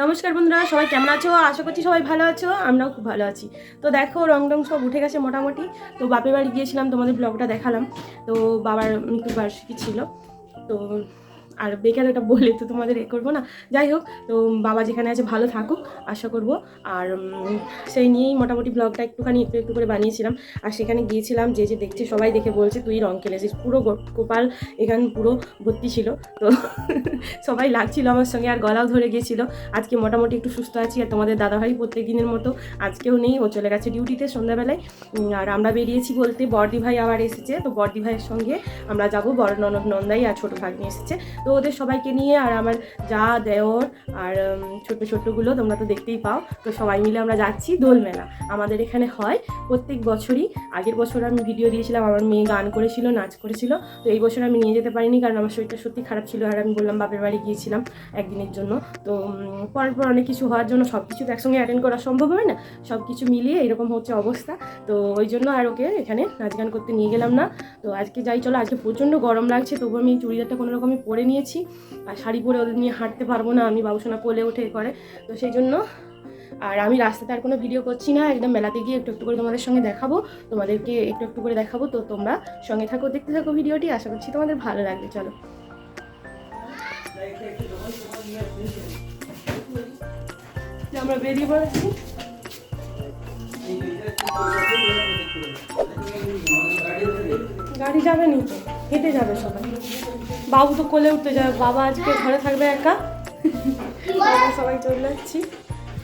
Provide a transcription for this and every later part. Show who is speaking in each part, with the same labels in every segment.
Speaker 1: নমস্কার বন্ধুরা, সবাই কেমন আছো? আশা করছি সবাই ভালো আছো, আমরাও খুব ভালো আছি। তো দেখো রং রং সব উঠে গেছে মোটামুটি। তো বাপের বাড়ি গিয়েছিলাম, তোমাদের ব্লগটা দেখালাম। তো বাবার মৃত্যুবার্ষিকী ছিল। তো আর বেকার ওটা বলে তো তোমাদের এ করব না। যাই হোক, তো বাবা যেখানে আছে ভালো থাকুক, আশা করব। আর সেই নিয়েই মোটামুটি ব্লগটা একটুখানি একটু একটু করে বানিয়েছিলাম। আর সেখানে গিয়েছিলাম যে যে দেখছে, সবাই দেখে বলছে, তুই রং খেলেছিস। পুরো গোপাল এখানে পুরো ভর্তি ছিল। তো সবাই লাগছিল আমার সঙ্গে, আর গলাও ধরে গিয়েছিল। আজকে মোটামুটি একটু সুস্থ আছি, আর তোমাদের দাদাভাই প্রত্যেক দিনের মতো আজকেও নেই, ও চলে গেছে ডিউটিতে সন্ধ্যাবেলায়। আর আমরা বেরিয়েছি বলতে বর্দি ভাই আবার এসেছে। তো বর্দি ভাইয়ের সঙ্গে আমরা যাব, বড় ননদ নন্দাই আর ছোটো ভাগ্নি এসেছে। তো ওদের সবাইকে নিয়ে আর আমার যা দেওর আর ছোট্ট ছোট্টগুলো তোমরা তো দেখতেই পাও। তো সবাই মিলে আমরা যাচ্ছি দোল মেলা আমাদের এখানে হয় প্রত্যেক বছরই। আগের বছর আমি ভিডিও দিয়েছিলাম, আমার মেয়ে গান করেছিল, নাচ করেছিল। তো এই বছর আমি নিয়ে যেতে পারিনি কারণ আমার শরীরটা সত্যি খারাপ ছিল আর আমি বললাম বাপের বাড়ি গিয়েছিলাম একদিনের জন্য। তো পরের পর অনেক কিছু হওয়ার জন্য সব কিছু তো একসঙ্গে অ্যাটেন্ড করা সম্ভব হয় না। সব কিছু মিলিয়ে এরকম হচ্ছে অবস্থা। তো ওই জন্য আর ওকে এখানে নাচ গান করতে নিয়ে গেলাম না। তো আজকে যাই, চলো, আজকে প্রচণ্ড গরম লাগছে, তবু আমি চুড়িদারটা কোনো রকমই পরে নিয়েছি। আর শাড়ি পরে ওদের নিয়ে হাঁটতে পারব না, আমি বাবুসোনা কোলে এ করে তো সেই জন্য, আর আমি রাস্তাতে আর কোনো ভিডিও করছি না, একদম মেলাতে গিয়ে একটু একটু করে তোমাদের সঙ্গে দেখাবো। তোমাদেরকে একটু একটু করে দেখাবো, তো তোমরা সঙ্গে থাকো, দেখতে থাকো ভিডিওটি। আশা করছি তোমাদের ভালো লাগবে, চলো। আমরা বেরিয়ে পড়েছি। গাড়ি যাবে নি তো? হেঁটে যাবে সবাই। বাবু তো কোলে উঠতে যাবে। বাবা আজকে ঘরে থাকবে একা। সবাই চলে যাচ্ছি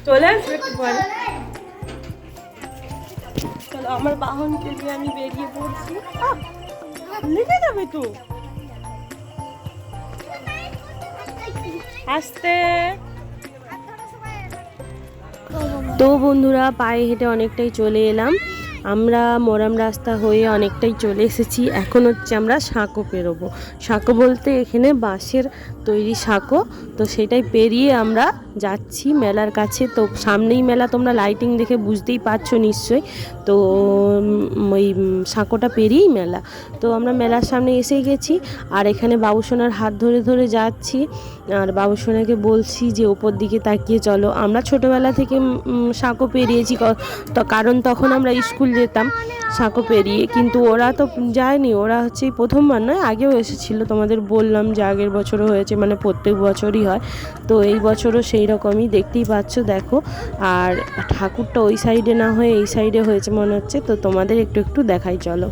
Speaker 1: চলে আসবে একটু পরে। চলো, আমার বাহনকে নিয়ে আমি বেরিয়ে পড়ছি। লেগে যাবে তো? আসতে। তো বন্ধুরা, পায়ে হেঁটে অনেকটাই চলে এলাম। আমরা মোরাম রাস্তা হয়ে অনেকটাই চলে এসেছি। এখন হচ্ছে আমরা সাঁকো পেরোবো। সাঁকো বলতে এখানে বাঁশের তৈরি সাঁকো। তো সেটাই পেরিয়ে আমরা যাচ্ছি মেলার কাছে। তো সামনেই মেলা, তোমরা লাইটিং দেখে বুঝতেই পারছ নিশ্চয়ই। তো ওই সাঁকোটা পেরিয়েই মেলা। তো আমরা মেলার সামনে এসে গেছি, আর এখানে বাবুসোনার হাত ধরে ধরে যাচ্ছি। আর বাবুসোনাকে বলছি যে, ওপর দিকে তাকিয়ে চলো। আমরা ছোটোবেলা থেকে সাঁকো পেরিয়েছি। কারণ তখন আমরা স্কুল যেতাম সাঁকো পেরিয়ে। কিন্তু ওরা তো যায়নি, ওরা হচ্ছে প্রথমবার নয়, আগেও এসেছিল। তোমাদের বললাম যে আগের বছরও হয়েছে মানে প্রত্যেক বছরই হয়। তো এই বছরও সেই রকমই দেখতেই পাচ্ছ, দেখো। আর ঠাকুরটা ওই সাইডে না হয়ে এই সাইডে হয়েছে মনে হচ্ছে, তো তোমাদের একটু একটু দেখাই, চলো।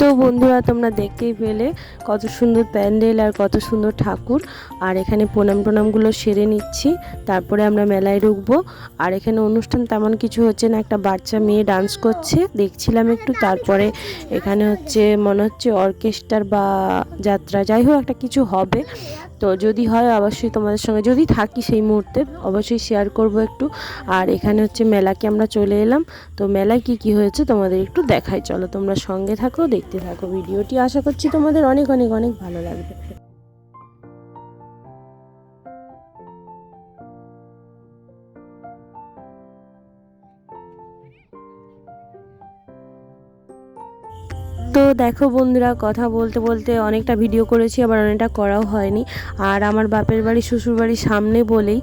Speaker 1: তো বন্ধুরা, তোমরা দেখতেই পেলে কত সুন্দর প্যান্ডেল আর কত সুন্দর ঠাকুর। আর এখানে প্রণাম টোনামগুলো সেরে নিচ্ছি, তারপরে আমরা মেলায় ঢুকবো। আর এখানে অনুষ্ঠান তেমন কিছু হচ্ছে না, একটা বাচ্চা মেয়ে ডান্স করছে। দেখছিলাম একটু, তারপরে এখানে হচ্ছে মনে হচ্ছে অর্কেস্ট্রার বা যাত্রা, যাই হোক একটা কিছু হবে। তো যদি হয়, অবশ্যই তোমাদের সঙ্গে যদি থাকি সেই মুহূর্তে, অবশ্যই শেয়ার করব একটু। আর এখানে হচ্ছে মেলাকে আমরা চলে এলাম। তো মেলায় কি কি হয়েছে তোমাদের একটু দেখাই। চলো তোমরা সঙ্গে থাকো, দেখতে থাকো। ভিডিওটি আশা করছি তোমাদের অনেক অনেক অনেক ভালো লাগবে। দেখো বন্ধুরা, কথা বলতে বলতে অনেকটা ভিডিও করেছি, আবার অনেকটা করাও হয়নি। আর আমার বাপের বাড়ি, শ্বশুর বাড়ির সামনে বলেই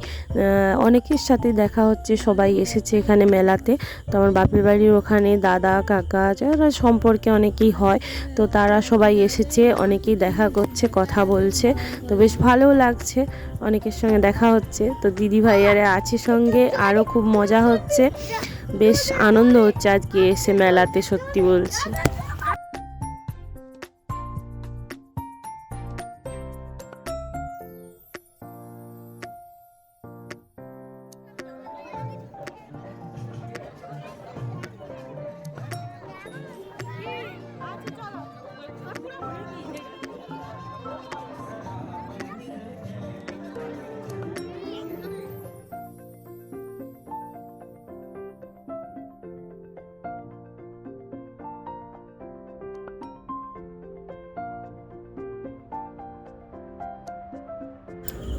Speaker 1: অনেকের সাথে দেখা হচ্ছে, সবাই এসেছে এখানে মেলাতে। তো আমার বাপের বাড়ির ওখানে দাদা, কাকা, যারা সম্পর্কে অনেকেই হয়, তো তারা সবাই এসেছে, অনেকেই দেখা করছে, কথা বলছে। তো বেশ ভালোও লাগছে, অনেকের সঙ্গে দেখা হচ্ছে। তো দিদি ভাইয়ারা আছে সঙ্গে, আরও খুব মজা হচ্ছে। বেশ আনন্দ হচ্ছে আজকে এসে মেলাতে, সত্যি বলছি।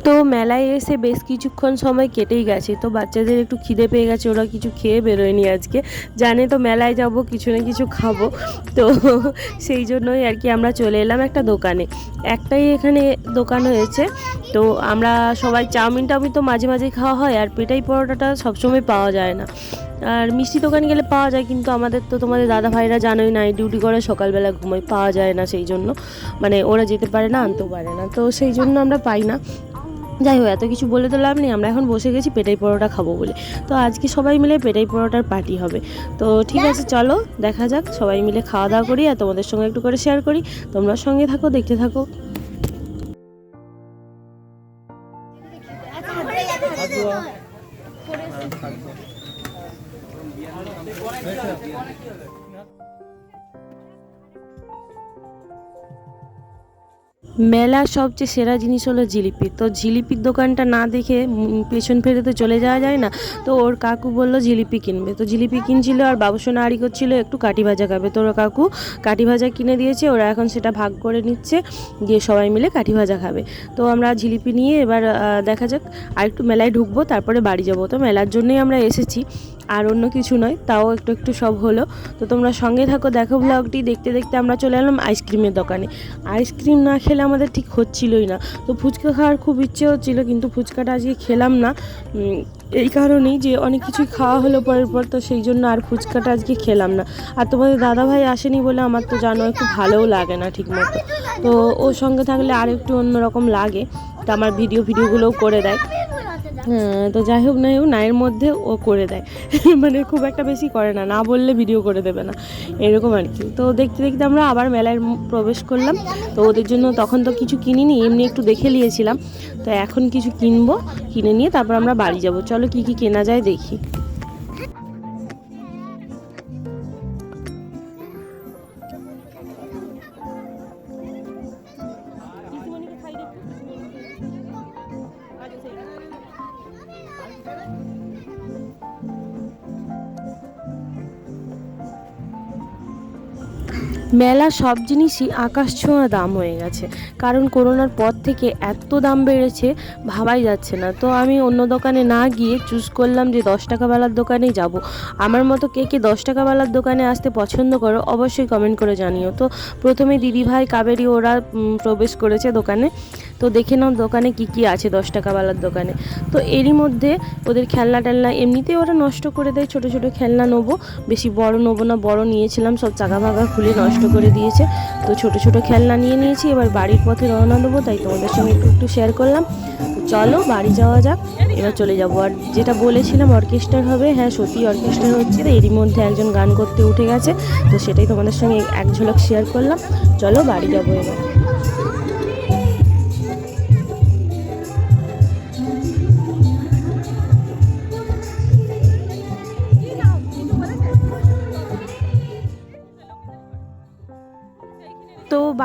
Speaker 1: তো মেলায় এসে বেশ কিছুক্ষণ সময় কেটেই গেছে। তো বাচ্চাদের একটু খিদে পেয়ে গেছে, ওরা কিছু খেয়ে বেরোয়নি আজকে। জানে তো মেলায় যাব, কিছু না কিছু খাব। তো সেই জন্যই আর কি আমরা চলে এলাম একটা দোকানে। একটাই এখানে দোকান হয়েছে। তো আমরা সবাই চাউমিন টাউমিন তো মাঝে মাঝে খাওয়া হয়, আর পেটাই পরোটাটা সবসময় পাওয়া যায় না। আর মিষ্টি দোকান গেলে পাওয়া যায়, কিন্তু আমাদের তো তোমাদের দাদা ভাইরা জানোই না ডিউটি করে সকালবেলা ঘুমোয়, পাওয়া যায় না সেই জন্য। মানে ওরা যেতে পারে না, আনতেও পারে না। তো সেই জন্য আমরা পাই না। যাই হোক, এত কিছু বলে তো লাভ নেই, আমরা এখন বসে গেছি পেটাই পরোটা খাব বলে। তো আজকে সবাই মিলে পেটাই পরোটার পার্টি হবে। তো ঠিক আছে, চলো, দেখা যাক, সবাই মিলে খাওয়া দাওয়া করি আর তোমাদের সঙ্গে একটু করে শেয়ার করি। তোমরা সঙ্গে থাকো, দেখতে থাকো। মেলার সবচেয়ে সেরা জিনিস হলো জিলিপি। তো জিলিপির দোকানটা না দেখে পেছন ফেরে তো চলে যাওয়া যায় না। তো ওর কাকু বলল, জিলিপি কিনবে। তো জিলিপি কিনছিল আর বাবুসোনা আড়ি করছিল, একটু কাঠি ভাজা খাবে। তো ওর কাকু কাঠি ভাজা কিনে দিয়েছে, ওরা এখন সেটা ভাগ করে নিচ্ছে, দিয়ে সবাই মিলে কাঠি ভাজা খাবে। তো আমরা জিলিপি নিয়ে এবার দেখা যাক আর একটু মেলায় ঢুকবো, তারপরে বাড়ি যাব। তো মেলার জন্যই আমরা এসেছি। আর অন্য কিছু নয়, তাও একটু একটু সব হলো। তো তোমরা সঙ্গে থাকো, দেখো ব্লগটি দেখতে দেখতে আমরা চলে এলাম আইসক্রিমের দোকানে। আইসক্রিম না খেলে আমাদের ঠিক হচ্ছিলই না। তো ফুচকা খাওয়ার খুব ইচ্ছে হচ্ছিল, কিন্তু ফুচকাটা আজকে খেলাম না। এই কারণেই যে অনেক কিছুই খাওয়া হলো পরের পর, তো সেই জন্য আর ফুচকাটা আজকে খেলাম না। আর তোমাদের দাদা ভাই আসেনি বলে আমার তো জানো একটু ভালোও লাগে না ঠিক মতো তো ওর সঙ্গে থাকলে আর একটু অন্যরকম লাগে। তো আমার ভিডিও ভিডিওগুলোও করে দেয়। তো যাই হোক, না হোক নায়ের মধ্যে ও করে দেয়। মানে খুব একটা বেশি করে না না বললে ভিডিও করে দেবে না। এরকম আর কি। তো দেখতে দেখতে আমরা আবার মেলায় প্রবেশ করলাম। তো ওদের জন্য তখন তো কিছু কিনিনি, এমনি একটু দেখে নিয়েছিলাম। তো এখন কিছু কিনবো, কিনে নিয়ে তারপর আমরা বাড়ি যাব। চলো কি কি কেনা যায় দেখি। মেলা সব জিনিসই আকাশ ছোঁয়া দাম হয়ে গেছে। কারণ করোনার পর থেকে এত দাম বেড়েছে, ভাবাই যাচ্ছে না। তো আমি অন্য দোকানে না গিয়ে চুজ করলাম যে দশ টাকাওয়ালার দোকানেই যাব। আমার মতো কে কে দশ টাকাওয়ালার দোকানে আসতে পছন্দ করো, অবশ্যই কমেন্ট করে জানিও। তো প্রথমে দিদিভাই, কাবেরি ওরা প্রবেশ করেছে দোকানে। তো দেখে নাও দোকানে কি কি আছে দশ টাকাওয়ালার দোকানে। তো এরই মধ্যে ওদের খেলনা টেলনা এমনিতেই ওরা নষ্ট করে দেয়, ছোট ছোট খেলনা নেব। বেশি বড় নেব না, বড় নিয়েছিলাম, সব চাকা ফাকা খুলে নষ্ট করে দিয়েছে। তো ছোট ছোট খেলনা নিয়ে নিয়েছি, এবার বাড়ির পথে রওনা দেবো, তাই তোমাদের সঙ্গে একটু একটু শেয়ার করলাম। চলো, বাড়ি যাওয়া যাক। এবার চলে যাব। আর যেটা বলেছিলাম অর্কেস্ট্রার হবে। হ্যাঁ সত্যি অর্কেস্ট্রার হচ্ছে। তো এরই মধ্যে একজন গান করতে উঠে গেছে। তো সেটাই তোমাদের সঙ্গে এক ঝলক শেয়ার করলাম। চলো, বাড়ি যাব এবার।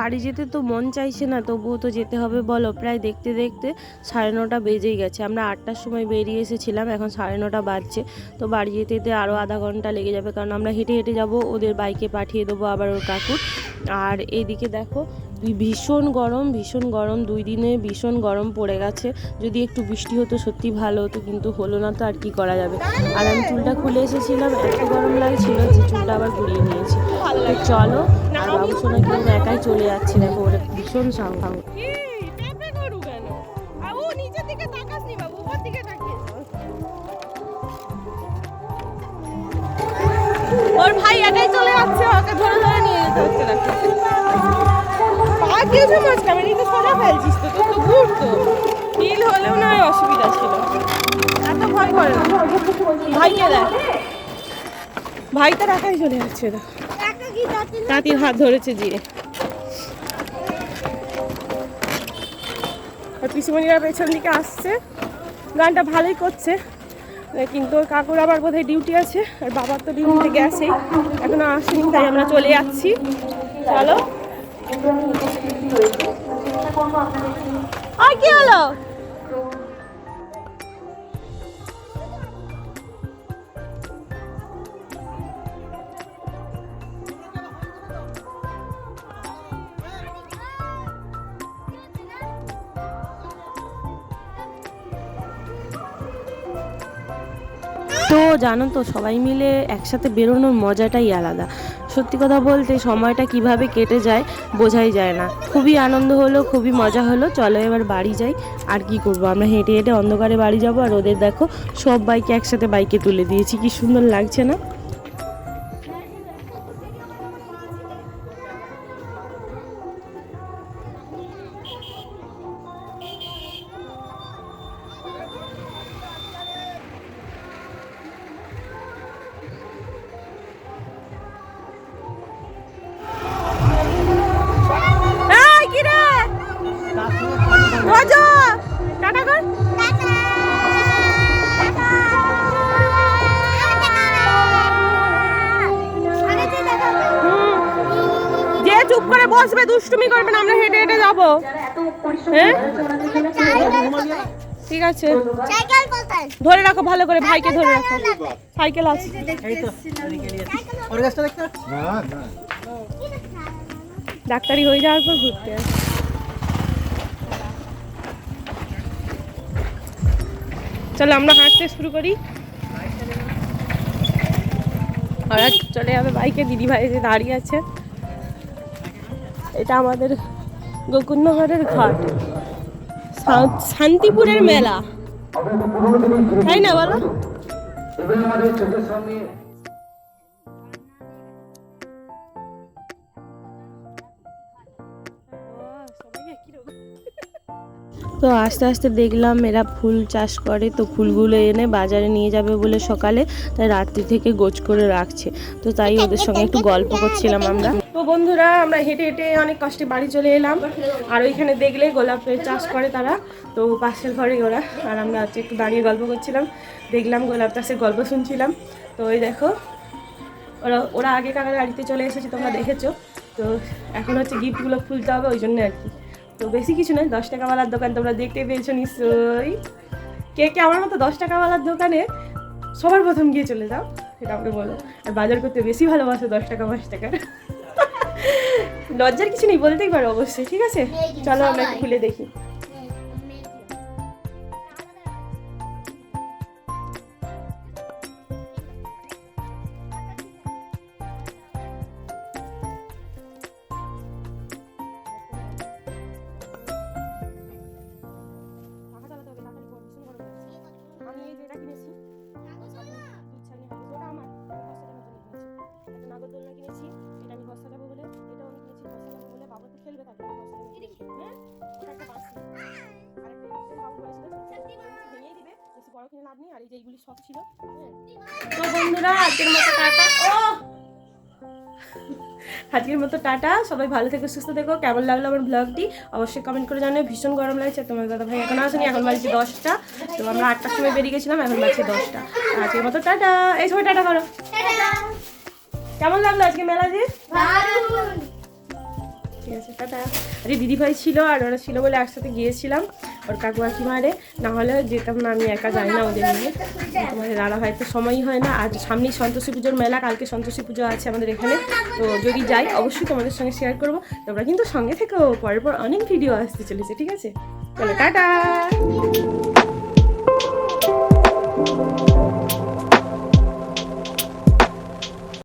Speaker 1: বাড়ি যেতে তো মন চাইছে না, তবুও তো যেতে হবে বলো। প্রায় দেখতে দেখতে সাড়ে নটা বেজেই গেছে। আমরা আটটার সময় বেরিয়ে এসেছিলাম, এখন সাড়ে নটা বাজছে। তো বাড়ি যেতে যেতে আরও আধা ঘণ্টা লেগে যাবে, কারণ আমরা হেঁটে হেঁটে যাব, ওদের বাইকে পাঠিয়ে দেবো আবার ওর কাকুর। আর এইদিকে দেখো ভীষণ গরম ভীষণ গরম। দুই দিনে ভীষণ গরম পড়ে গেছে। যদি একটু বৃষ্টি হতো সত্যি ভালো হতো, কিন্তু হলো না তো আর কি করা যাবে। আর আমি চুলটা খুলে এসেছিলাম, এত গরম লাগছিল যে চুলটা আবার ঘুরিয়ে নিয়েছি।
Speaker 2: তো চলো আর বাবু সোনা কিন্তু একাই চলে যাচ্ছে দেখো ওরা ভীষণ সাহস
Speaker 1: ওর ভাই একাই চলে যাচ্ছে ওকে ধরে ধরে নিয়ে যেতে হচ্ছে দেখো পা দিয়েছে মাঝখানে নিতে সোজা ফেলছিস তো তোর তো ঘুরতো হিল হলেও না অসুবিধা ছিল। এত ভয় করে ভাইকে দেখ। ভাই তো একাই চলে যাচ্ছে। তাঁতির হাত ধরেছে আর পিসিমণিরা পেছন দিকে আসছে। গানটা ভালোই করছে। কিন্তু কাকুর আবার বোধহয় ডিউটি আছে। আর বাবার তো ডিউটি থেকে আসেই এখনও আসেনি, তাই আমরা চলে যাচ্ছি। চলো। আর কি হলো?
Speaker 2: জানো তো, সবাই মিলে একসাথে বেরোনোর মজাটাই আলাদা। সত্যি কথা বলতে সময়টা কীভাবে কেটে যায় বোঝাই যায় না। খুবই আনন্দ হলো, খুবই মজা হলো, চলো এবার বাড়ি যাই। আর কি করব? আমরা হেঁটে হেঁটে অন্ধকারে বাড়ি যাব। আর ওদের দেখো, সব বাইকে একসাথে বাইকে তুলে দিয়েছি। কি সুন্দর লাগছে না?
Speaker 1: বসবে, দুষ্টুমি করবে না, আমরা হেঁটে হেঁটে যাব। হ্যাঁ? ঠিক আছে। ধরে রাখো, ভালো করে ভাইকে ধরে রাখো। সাইকেল আছে। ডাক্তারি হয়ে যাওয়ার পর ঘুরতে। চলো, আমরা হাঁটতে শুরু করি। ওরা চলে যাবে বাইকে দিদি ভাই যে দাঁড়িয়ে আছে। এটা আমাদের গোকুলনগরের ঘাট। শান্তিপুরের মেলা। তাই না বলো?
Speaker 2: তো আস্তে আস্তে দেখলাম এরা ফুল চাষ করে, তো ফুলগুলো এনে বাজারে নিয়ে যাবে বলে সকালে, তাই রাত্রি থেকে গোছ করে রাখছে। তো তাই ওদের সঙ্গে একটু গল্প করছিলাম আমরা।
Speaker 1: তো বন্ধুরা, আমরা হেঁটে হেঁটে অনেক কষ্টে বাড়ি চলে এলাম। আর ওইখানে দেখলে গোলাপের চাষ করে তারা, তো পাশের ঘরে ওরা। আর আমরা হচ্ছে একটু দাঁড়িয়ে গল্প করছিলাম। দেখলাম গোলাপ চাষের গল্প শুনছিলাম। তো ওই দেখো, ওরা ওরা আগে কারা গাড়িতে চলে এসেছে, তোমরা দেখেছ। তো এখন হচ্ছে গিফটগুলো খুলতে হবে, ওই জন্য আর কি। তো বেশি কিছু নয় দশ টাকাওয়ালার দোকান তোমরা দেখতে পেয়েছ নিশ্চয়ই। কে কে আমার মতো দশ টাকাওয়ালার দোকানে সবার প্রথম গিয়ে চলে যাও সেটা আমাকে বলো। আর বাজার করতে বেশি ভালোবাসো দশ টাকা পাঁচ টাকার লজ্জার কিছু নেই বলতেই পারো অবশ্যই ঠিক আছে? চলো আমরা একটু খুলে দেখি। তো বন্ধুরা আজকের মতো টাটা। ও আজকের মতো টাটা। সবাই ভালো থেকো সুস্থ থেকো। কেমন লাগল আমার ব্লগটি অবশ্যই কমেন্ট করে জানাও। ভীষণ গরম লাগছে। তোমার দাদা ভাই এখন আসেনি। এখন বাজছে দশটা। তো আমরা আটটার সময় বেরিয়ে গেছিলাম। এখন বাজছে দশটা। আজকের মতো টাটা। এই সময় টাটা করো। কেমন লাগল আজকে মেলা যে টাটা আরে দিদিভাই ছিল আর ওরা ছিল বলে একসাথে গিয়েছিলাম। ওর কাকু কাকিমারে। না হলে যেতাম না, আমি একা যাই না ওদের নিয়ে। তোমাদের দাদা ভাই তো সময়ই হয় না। আর সামনেই সন্তোষী পুজোর মেলা, কালকে সন্তোষী পুজো আছে আমাদের এখানে। তো যদি যাই, অবশ্যই তোমাদের সঙ্গে শেয়ার করব। তোমরা কিন্তু সঙ্গে থেকো। পরের পর অনেক ভিডিও আসতে চলেছে, ঠিক আছে? চলো, টাটা!